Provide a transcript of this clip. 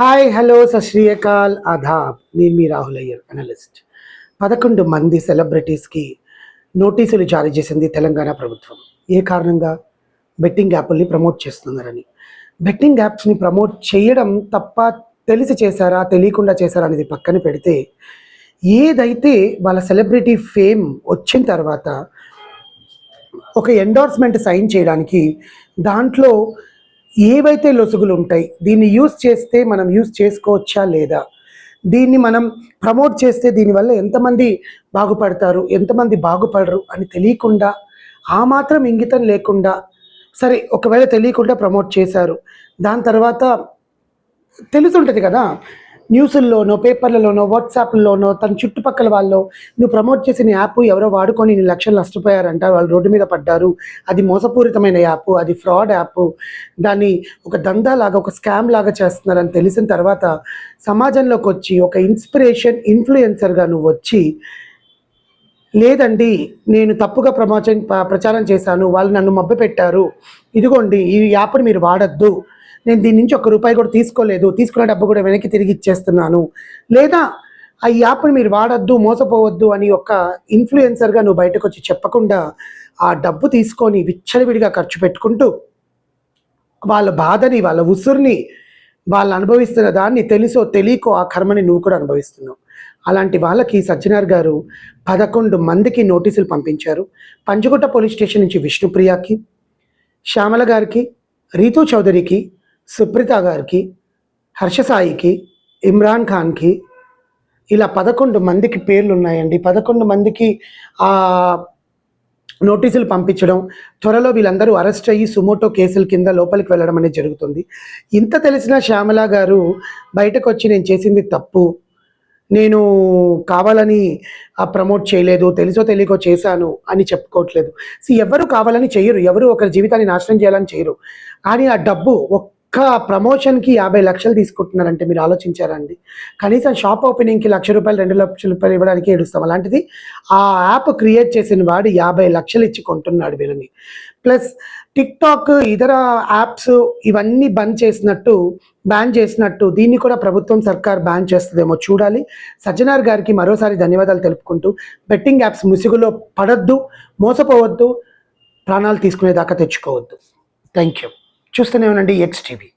Hi hello సత్ శ్రీ అకాల్ ఆదాబ్. నేను మీ Rahul Iyer analyst పదకొండు మంది సెలబ్రిటీస్కి నోటీసులు జారీ చేసింది తెలంగాణ ప్రభుత్వం. ఏ కారణంగా? బెట్టింగ్ యాప్ల్ని ప్రమోట్ చేస్తున్నారని. బెట్టింగ్ యాప్స్ని ప్రమోట్ చేయడం తప్ప తెలిసి చేశారా తెలియకుండా చేశారా అనేది పక్కన పెడితే ఏదైతే వాళ్ళ సెలబ్రిటీ ఫేమ్ వచ్చిన తర్వాత ఒక ఎండోర్స్మెంట్ సైన్ చేయడానికి దాంట్లో ఏవైతే లొసుగులు ఉంటాయి దీన్ని యూస్ చేస్తే మనం యూస్ చేసుకోవచ్చా లేదా? దీన్ని మనం ప్రమోట్ చేస్తే దీనివల్ల ఎంతమంది బాగుపడతారు ఎంతమంది బాగుపడరు అని తెలియకుండా ఆ మాత్రం ఇంగితం లేకుండా సరే ఒకవేళ తెలియకుండా ప్రమోట్ చేశారు దాని తర్వాత తెలుసుంటుంది కదా? న్యూస్ల్లోనో పేపర్లలోనో వాట్సాప్లోనో తన చుట్టుపక్కల వాళ్ళు నువ్వు ప్రమోట్ చేసిన యాప్ ఎవరో వాడుకొని నీ లక్షలు నష్టపోయారంట వాళ్ళు రోడ్డు మీద పడ్డారు. అది మోసపూరితమైన యాప్ అది ఫ్రాడ్ యాప్. దాన్ని ఒక దందా లాగా ఒక స్కామ్ లాగా చేస్తున్నారని తెలిసిన తర్వాత సమాజంలోకి వచ్చి ఒక ఇన్స్పిరేషన్ ఇన్ఫ్లుయెన్సర్గా నువ్వు వచ్చి లేదండి నేను తప్పుగా ప్రమోచం ప్రచారం చేశాను వాళ్ళు నన్ను మభ్య పెట్టారు. ఇదిగోండి ఈ యాప్ని మీరు వాడద్దు. నేను దీని నుంచి ఒక రూపాయి కూడా తీసుకోలేదు తీసుకున్న డబ్బు కూడా వెనక్కి తిరిగి ఇచ్చేస్తున్నాను. లేదా ఆ యాప్ని మీరు వాడద్దు మోసపోవద్దు అని ఒక ఇన్ఫ్లుయెన్సర్గా నువ్వు బయటకు వచ్చి చెప్పకుండా ఆ డబ్బు తీసుకొని విచ్చలవిడిగా ఖర్చు పెట్టుకుంటూ వాళ్ళ బాధని వాళ్ళ ఉసురుని వాళ్ళు అనుభవిస్తున్న దాన్ని తెలుసో తెలియకో ఆ కర్మని నువ్వు కూడా అనుభవిస్తున్నావు. అలాంటి వాళ్ళకి సజ్జనార్ గారు పదకొండు మందికి నోటీసులు పంపించారు. పంచగుట్ట పోలీస్ స్టేషన్ నుంచి విష్ణుప్రియకి శ్యామల గారికి రీతూ చౌదరికి సుప్రీత గారికి హర్షసాయికి ఇమ్రాన్ ఖాన్కి ఇలా పదకొండు మందికి పేర్లు ఉన్నాయండి పదకొండు మందికి నోటీసులు పంపించడం త్వరలో వీళ్ళందరూ అరెస్ట్ అయ్యి సుమోటో కేసుల కింద లోపలికి వెళ్ళడం అనేది జరుగుతుంది. ఇంత తెలిసిన శ్యామల గారు బయటకు వచ్చి నేను చేసింది తప్పు నేను కావాలని ఆ ప్రమోట్ చేయలేదు తెలుసో తెలియకో చేశాను అని చెప్పుకోవట్లేదు. సో ఎవరు కావాలని చేయరు ఎవరు ఒకరి జీవితాన్ని నాశనం చేయాలని చేయరు. కానీ ఆ డబ్బు ఒక్క ప్రమోషన్కి యాభై లక్షలు తీసుకుంటున్నారంటే మీరు ఆలోచించారండి. కనీసం షాప్ ఓపెనింగ్కి లక్ష రూపాయలు రెండు లక్షల రూపాయలు ఇవ్వడానికి ఏడుస్తాం. అలాంటిది ఆ యాప్ క్రియేట్ చేసిన వాడు యాభై లక్షలు ఇచ్చి కొంటున్నాడు వీళ్ళని. ప్లస్ టిక్ టాక్ ఇతర యాప్స్ ఇవన్నీ బంద్ చేసినట్టు బ్యాన్ చేసినట్టు దీన్ని కూడా ప్రభుత్వం సర్కార్ బ్యాన్ చేస్తుందేమో చూడాలి. సజ్జనార్ గారికి మరోసారి ధన్యవాదాలు తెలుపుకుంటూ బెట్టింగ్ యాప్స్ ముసుగులో పడద్దు మోసపోవద్దు ప్రాణాలు తీసుకునేదాకా తెచ్చుకోవద్దు. థ్యాంక్ యూ చూస్తూనే ఉండండి ఎక్స్ టీవీ